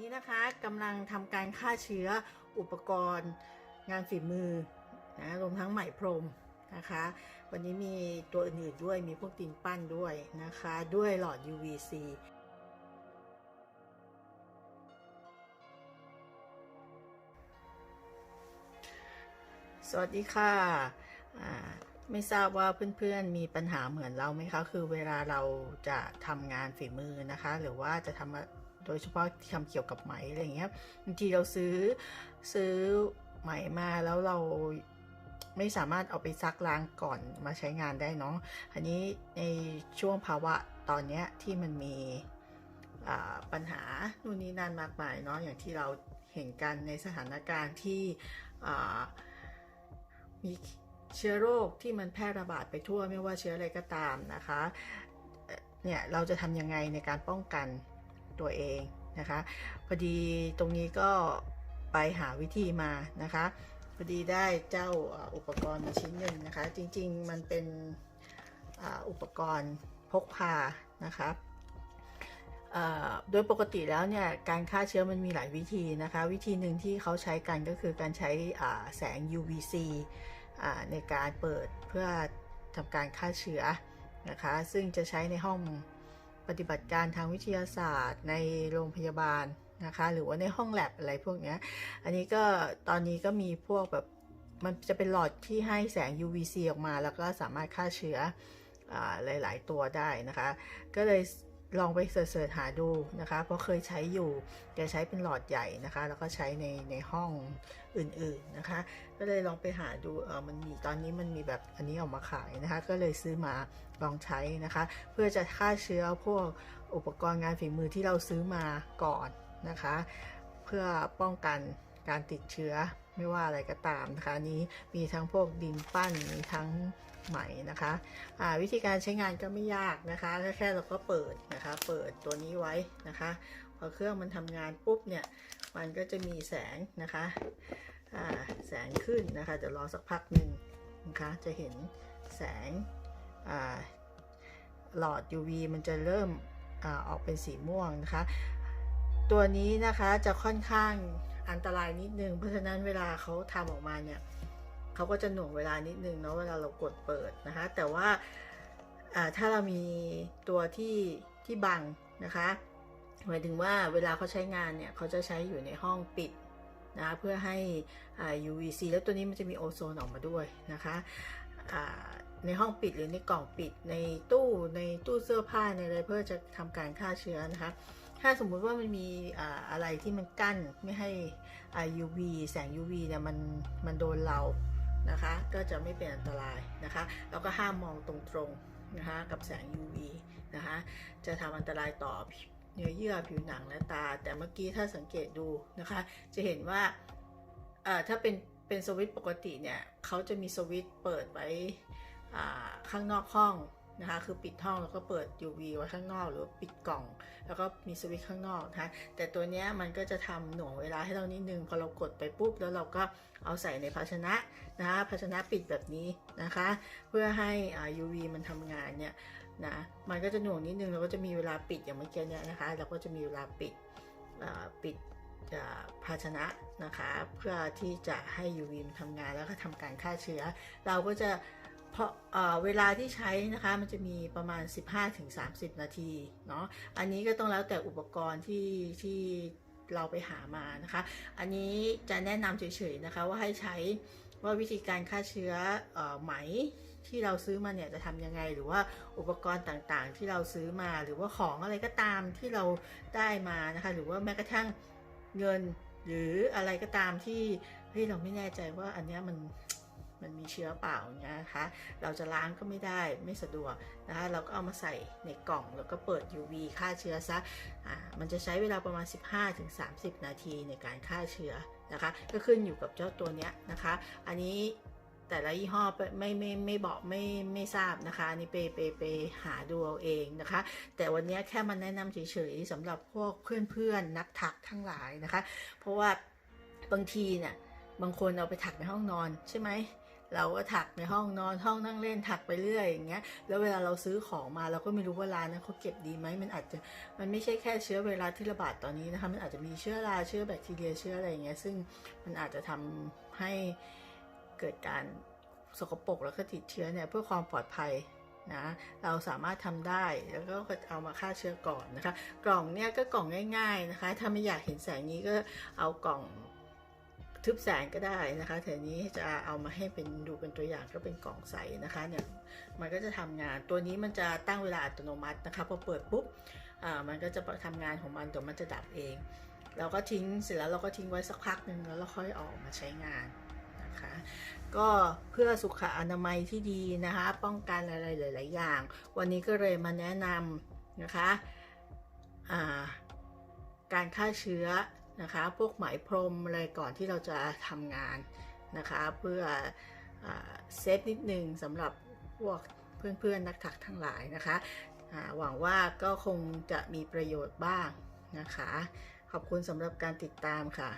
นี้นะคะกำลังทำการฆ่าเชื้ออุปกรณ์ งานฝีมือนะรวมทั้งไหมพรมนะคะ วันนี้มีตัวอื่นๆด้วยมีพวกตีนปั้นด้วยนะคะ ด้วยหลอด UVC สวัสดีค่ะไม่ทราบว่าเพื่อนๆมีปัญหาเหมือนเราไหมคะ คือเวลาเราจะทำงานฝีมือนะคะ หรือว่าจะทำ โดยเฉพาะที่ทำเกี่ยวกับไหมอะไรอย่างเงี้ยบางทีเราซื้อซื้อไหมมาแล้วเราไม่สามารถเอาไปซักล้างก่อนมาใช้งานได้เนาะอันนี้ในช่วงภาวะตอนนี้ที่มันมีปัญหานู่นนี่นั่นมากมายเนาะอย่างที่เราเห็นกันในสถานการณ์ที่มีเชื้อโรคที่มันแพร่ระบาดไปทั่วไม่ว่าเชื้ออะไรก็ตามนะคะเนี่ยเราจะทำยังไงในการป้องกัน ตัวเองนะคะ พอดีตรงนี้ก็ไปหาวิธีมานะคะ พอดีได้เจ้าอุปกรณ์มาชิ้นหนึ่งนะคะ จริงๆมันเป็นอุปกรณ์พกพานะคะโดยปกติแล้วเนี่ยการฆ่าเชื้อมันมีหลายวิธีนะคะ วิธีหนึ่งที่เขาใช้กันก็คือการใช้แสง UVC ในการเปิดเพื่อทำการฆ่าเชื้อนะคะ ซึ่งจะใช้ในห้อง ปฏิบัติการทางวิทยาศาสตร์ในโรงพยาบาลนะคะ หรือว่าในห้องแลบอะไรพวกเนี้ยอันนี้ก็ตอนนี้ก็มีพวกแบบมันจะเป็นหลอดที่ให้แสง UVC ออกมา แล้วก็สามารถฆ่าเชื้ออหลาย ๆ ตัวได้นะคะ ก็เลย ลองไปเสิร์ชหาดูนะคะ เพราะเคยใช้อยู่จะใช้เป็นหลอดใหญ่นะคะ แล้วก็ใช้ในในห้องอื่นๆนะคะ ก็เลยลองไปหาดูเออมันมีตอนนี้มันมีแบบอันนี้ออกมาขายนะคะ ก็เลยซื้อมาลองใช้นะคะ เพื่อจะฆ่าเชื้อพวกอุปกรณ์งานฝีมือที่เราซื้อมาก่อนนะคะ เพื่อป้องกัน การติดเชื้อไม่ว่าอะไรก็ตามนะคะนี้มีทั้งพวกดินปั้นมีทั้งไหมนะคะวิธีการใช้งานก็ไม่ยากนะคะแค่แค่เราก็เปิดนะคะ เปิดตัวนี้ไว้นะคะพอเครื่องมันทำงานปุ๊บเนี่ยมันก็จะมีแสงนะคะแสงขึ้นนะคะเดี๋ยวรอสักพักหนึ่งนะคะจะเห็นแสงหลอด UV มันจะเริ่มอออกเป็นสีม่วงนะคะ ตัวนี้นะคะจะค่อนข้าง อันตรายนิดนึง เพราะฉะนั้นเวลาเขาทำออกมาเนี่ยเขาก็จะหน่วงเวลานิดนึงเนาะเวลาเรากดเปิดนะคะ แต่ว่าถ้าเรามีตัวที่ที่บังนะคะหมายถึงว่าเวลาเขาใช้งานเนี่ยเขาจะใช้อยู่ในห้องปิดนะคะเพื่อให้ UVC แล้วตัวนี้มันจะมีโอโซนออกมาด้วยนะคะในห้องปิดหรือในกล่องปิดในตู้ในตู้เสื้อผ้าในอะไรเพื่อจะทำการฆ่าเชื้อนะคะ ถ้าสมมุติว่ามันมีอะไรที่มันกั้นไม่ให้ UV แสง UV เนี่ยมันมันโดนเรานะคะ ก็จะไม่เป็นอันตรายนะคะ แล้วก็ห้ามมองตรงๆนะคะกับแสง UV นะคะ จะทำอันตรายต่อเนื้อเยื่อผิวหนังและตา แต่เมื่อกี้ถ้าสังเกตดูนะคะ จะเห็นว่าถ้าเป็นเป็นสวิตปกติเนี่ยเขาจะมีสวิตเปิดไว้ข้างนอกห้อง นะคะ คือปิดห้องแล้วก็เปิด UV ไว้ข้างนอก หรือว่าปิดกล่อง แล้วก็มีสวิตช์ข้างนอกนะคะ แต่ตัวเนี้ยมันก็จะทำหน่วงเวลาให้เรานิดนึง พอเรากดไปปุ๊บ แล้วเราก็เอาใส่ในภาชนะนะคะ ภาชนะปิดแบบนี้นะคะ เพื่อให้ UV มันทำงานเนี่ยนะ มันก็จะหน่วงนิดนึง เราก็จะมีเวลาปิดอย่างเมื่อกี้เนี่ยนะคะ เราก็จะมีเวลาปิดปิดภาชนะนะคะ เพื่อที่จะให้ UV มันทำงานแล้วก็ทำการฆ่าเชื้อ เราก็จะ เพราะเวลาที่ใช้นะคะมันจะมีประมาณ 15-30 นาทีเนาะอันนี้ก็ต้องแล้วแต่อุปกรณ์ที่ที่เราไปหามานะคะ อันนี้จะแนะนำเฉยๆนะคะว่าให้ใช้ว่าวิธีการฆ่าเชื้อเออไหมที่เราซื้อมาเนี่ยจะทำยังไง หรือว่าอุปกรณ์ต่างๆ ที่เราซื้อมาหรือว่าของอะไรก็ตามที่เราได้มานะคะ หรือว่าแม้กระทั่งเงินหรืออะไรก็ตามที่เฮ้ยเราไม่แน่ใจว่าอันเนี้ยมัน มันมีเชื้อเปล่าอย่างเงี้ยนะคะ เราจะล้างก็ไม่ได้ไม่สะดวกนะคะ เราก็เอามาใส่ในกล่องแล้วก็เปิด UV ฆ่าเชื้อซะอ่ามันจะใช้เวลาประมาณ 15-30 นาทีในการฆ่าเชื้อนะคะ ก็ขึ้นอยู่กับเจ้าตัวเนี้ยนะคะ อันนี้แต่ละยี่ห้อไม่ไม่ไม่บอกไม่ไม่ทราบนะคะอันนี้ไปไปไปหาดูเอาเองนะคะ แต่วันนี้แค่มาแนะนำเฉยๆสำหรับพวกเพื่อนๆนักถักทั้งหลายนะคะ เพราะว่าบางทีเนี่ยบางคนเอาไปถักในห้องนอนใช่ไหม เราก็ถักในห้องนอนห้องนั่งเล่นถักไปเรื่อยอย่างเงี้ยแล้วเวลาเราซื้อของมาเราก็ไม่รู้ว่าร้านนั้นเขาเก็บดีไหมมันอาจจะมันไม่ใช่แค่เชื้อไวรัสที่ระบาดตอนนี้นะคะมันอาจจะมีเชื้อราเชื้อแบคทีเรียเชื้ออะไรอย่างเงี้ยซึ่งมันอาจจะทำให้เกิดการสกปรกแล้วก็ติดเชื้อเนี่ยเพื่อความปลอดภัยนะเราสามารถทำได้แล้วก็เอามาฆ่าเชื้อก่อนนะคะ กล่องเนี่ยก็กล่องง่าย ๆนะคะ ถ้าไม่อยากเห็นแสงนี้ก็เอากล่อง ทึบแสงก็ได้นะคะแต่นี้จะเอามาให้เป็นดูเป็นตัวอย่างก็เป็นกล่องใสนะคะเนี่ยมันก็จะทำงานตัวนี้มันจะตั้งเวลาอัตโนมัตินะคะพอเปิดปุ๊บอ่ามันก็จะทำงานของมันเดี๋ยวมันจะดับเอง เราก็ทิ้งเสร็จแล้วเราก็ทิ้งไว้สักพักหนึ่งแล้วเราค่อยออกมาใช้งานนะคะก็เพื่อสุขอนามัยที่ดีนะคะ ป้องกันอะไรหลาย ๆ อย่าง วันนี้ก็เลยมาแนะนำนะคะการฆ่าเชื้อ นะคะ พวกไหมพรมอะไรก่อนที่เราจะทำงานนะคะ เพื่อเซฟนิดนึงสำหรับพวกเพื่อนๆนักถักทั้งหลายนะคะหวังว่าก็คงจะมีประโยชน์บ้างนะคะ ขอบคุณสำหรับการติดตามค่ะ